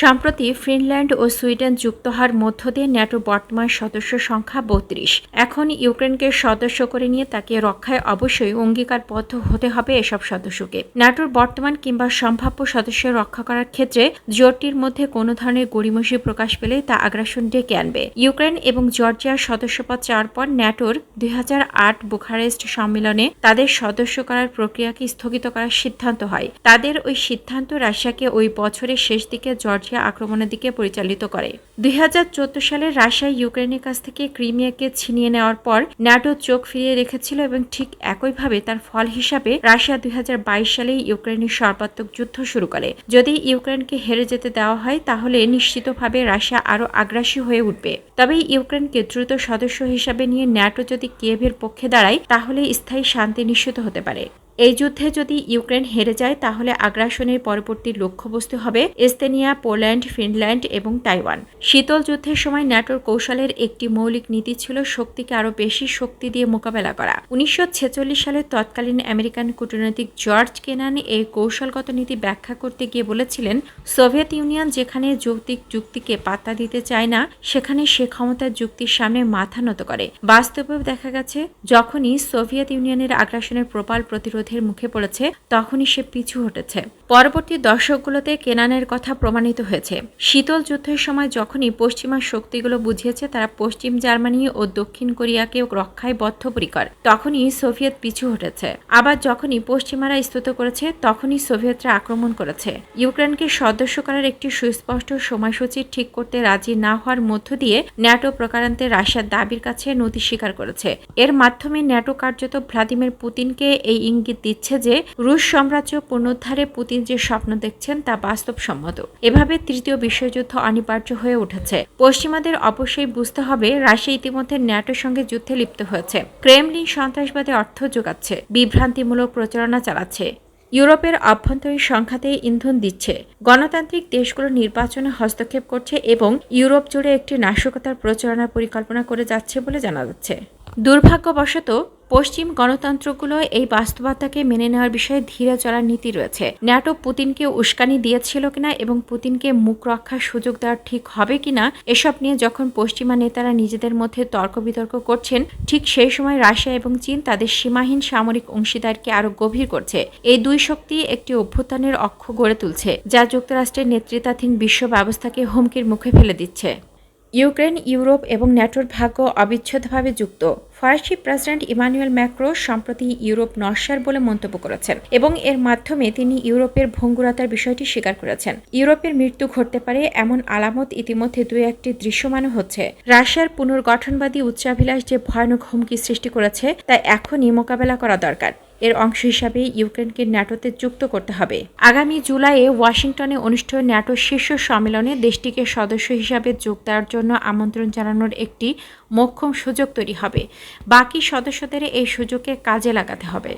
সম্প্রতি ফিনল্যান্ড ও সুইডেন যুক্ত হওয়ার মধ্য দিয়ে ন্যাটোর বর্তমান সদস্য সংখ্যা বত্রিশ। এখন ইউক্রেনকে সদস্য করে নিয়ে তাকে রক্ষায় অবশ্যই অঙ্গীকারবদ্ধ হতে হবে এসব সদস্যকে। ন্যাটোর বর্তমান কিংবা সম্ভাব্য সদস্য রক্ষা করার ক্ষেত্রে জোটটির মধ্যে কোনো ধরনের গড়িমসি প্রকাশ পেলে তা আগ্রাসন ডেকে আনবে। ইউক্রেন এবং জর্জিয়ার সদস্যপদ চাওয়ার পর ন্যাটোর দুই হাজার আট বুখারেস্ট সম্মেলনে তাদের সদস্য করার প্রক্রিয়াকে স্থগিত করার সিদ্ধান্ত হয়। তাদের ওই সিদ্ধান্ত রাশিয়াকে ওই বছরের শেষ দিকে জর্জিয়া আক্রমণের দিকে পরিচালিত করে। দুই সালে রাশিয়া ইউক্রেনের কাছ থেকে ক্রিমিয়াকে ছিনিয়ে নেওয়ার পর ন্যাটো চোখ ফিরিয়ে রেখেছিল এবং ঠিক একইভাবে তার ফল হিসাবে রাশিয়া দুই সালে ইউক্রেনের সর্বাত্মক যুদ্ধ শুরু করে। যদি ইউক্রেনকে হেরে যেতে দেওয়া হয়, তাহলে নিশ্চিতভাবে রাশিয়া আরও আগ্রাসী হয়ে উঠবে। তবে ইউক্রেনকে দ্রুত সদস্য হিসাবে নিয়ে ন্যাটো যদি কিয়েভের পক্ষে দাঁড়ায়, তাহলে স্থায়ী শান্তি নিশ্চিত হতে পারে। এই যুদ্ধে যদি ইউক্রেন হেরে যায়, তাহলে আগ্রাসনের পরবর্তী লক্ষ্যবস্তু হবে এস্তেনিয়া, পোল্যান্ড, ফিনল্যান্ড এবং তাইওয়ান। শীতল যুদ্ধের সময় ন্যাটোর কৌশলের একটি মৌলিক নীতি ছিল শক্তিকে আরও বেশি শক্তি দিয়ে মোকাবেলা করা। উনিশশো ছেচল্লিশ সালে তৎকালীন আমেরিকান কূটনৈতিক জর্জ কেনান এই কৌশলগত নীতি ব্যাখ্যা করতে গিয়ে বলেছিলেন, সোভিয়েত ইউনিয়ন যেখানে যৌক্তিক যুক্তিকে পাত্তা দিতে চায় না, সেখানে সে ক্ষমতার যুক্তির সামনে মাথা নত করে। বাস্তবেও দেখা গেছে, যখনই সোভিয়েত ইউনিয়নের আগ্রাসনের প্রবল প্রতিরোধে যুদ্ধের মুখে পড়েছে, তখনই সে পিছু হটেছে। পরবর্তী দশকগুলোতে কেনানের কথা প্রমাণিত হয়েছে। শীতল যুদ্ধের সময় যখনই পশ্চিমা শক্তিগুলো বুঝিয়েছে, তারা পশ্চিম জার্মানি ও দক্ষিণ কোরিয়াকে রক্ষায় বদ্ধপরিকর। তখনই সোভিয়েত পিছু হটেছে। আবার যখনই পশ্চিমারা স্তুত করেছে, তখনই সোভিয়েতরা আক্রমণ করেছে। ইউক্রেনকে সদস্য করার একটি সুস্পষ্ট সময়সূচি ঠিক করতে রাজি না হওয়ার মধ্য দিয়ে ন্যাটো প্রকারান্তে রাশিয়ার দাবির কাছে নথি স্বীকার করেছে। এর মাধ্যমে ন্যাটো কার্যত ভ্লাদিমির পুতিনকে এই ইঙ্গিত দিচ্ছে যে রুশ সাম্রাজ্য পুনরুদ্ধারে পুতিন যে স্বপ্ন দেখছেন তা বাস্তবসম্মত। এভাবে তৃতীয় বিশ্বযুদ্ধ অনিবার্য হয়ে উঠেছে। পশ্চিমাদের অবশ্যই বুঝতে হবে, রাশিয়া ইতিমধ্যে ন্যাটোর সঙ্গে যুদ্ধে লিপ্ত হয়েছে। ক্রেমলিন সন্ত্রাসবাদে অর্থ যোগাচ্ছে, বিভ্রান্তিমূলক প্রচারণা চালাচ্ছে। ইউরোপের অভ্যন্তরীণ সংখ্যাতে ইন্ধন দিচ্ছে। গণতান্ত্রিক দেশগুলো নির্বাচনে হস্তক্ষেপ করছে এবং ইউরোপ জুড়ে একটি নাশকতার প্রচারণার পরিকল্পনা করে যাচ্ছে বলে জানা যাচ্ছে। দুর্ভাগ্যবশত পশ্চিম গণতন্ত্রগুলো এই বাস্তবতাকে মেনে নেওয়ার বিষয়ে ধীরে চলার নীতি রয়েছে। ন্যাটো পুতিনকে উস্কানি দিয়েছিল কিনা এবং পুতিনকে মুখ রক্ষার সুযোগ দেওয়া ঠিক হবে কিনা, এসব নিয়ে যখন পশ্চিমা নেতারা নিজেদের মধ্যে তর্ক বিতর্ক করছেন, ঠিক সেই সময় রাশিয়া এবং চীন তাদের সীমাহীন সামরিক অংশীদারকে আরও গভীর করছে। এই দুই শক্তি একটি অভ্যুত্থানের অক্ষ গড়ে তুলছে, যা যুক্তরাষ্ট্রের নেতৃত্বাধীন বিশ্ব ব্যবস্থাকে হুমকির মুখে ফেলে দিচ্ছে। ইউক্রেন, ইউরোপ এবং ন্যাটোর ভাগ্য অবিচ্ছেদ্যভাবে যুক্ত। ফরাসি প্রেসিডেন্ট ইমানুয়েল ম্যাক্রো সম্প্রতি ইউরোপ নস্যার বলে মন্তব্য করেছেন এবং এর মাধ্যমে তিনি ইউরোপের ভঙ্গুরতার বিষয়টি স্বীকার করেছেন। ইউরোপের মৃত্যু ঘটতে পারে এমন আলামত ইতিমধ্যে দুই একটি দৃশ্যমান হচ্ছে। রাশিয়ার পুনর্গঠনবাদী উচ্চাভিলাষ যে ভয়ানক হুমকি সৃষ্টি করেছে, তা এখনই মোকাবেলা করা দরকার। এর অংশ হিসাবে ইউক্রেনকে ন্যাটোতে যুক্ত করতে হবে। আগামী জুলাইয়ে ওয়াশিংটনে অনুষ্ঠেয় ন্যাটো শীর্ষ সম্মেলনে দেশটিকে সদস্য হিসাবে যোগ দেওয়ার জন্য আমন্ত্রণ জানানোর একটি মোক্ষম সুযোগ তৈরি হবে। বাকি সদস্যদের এই সুযোগকে কাজে লাগাতে হবে।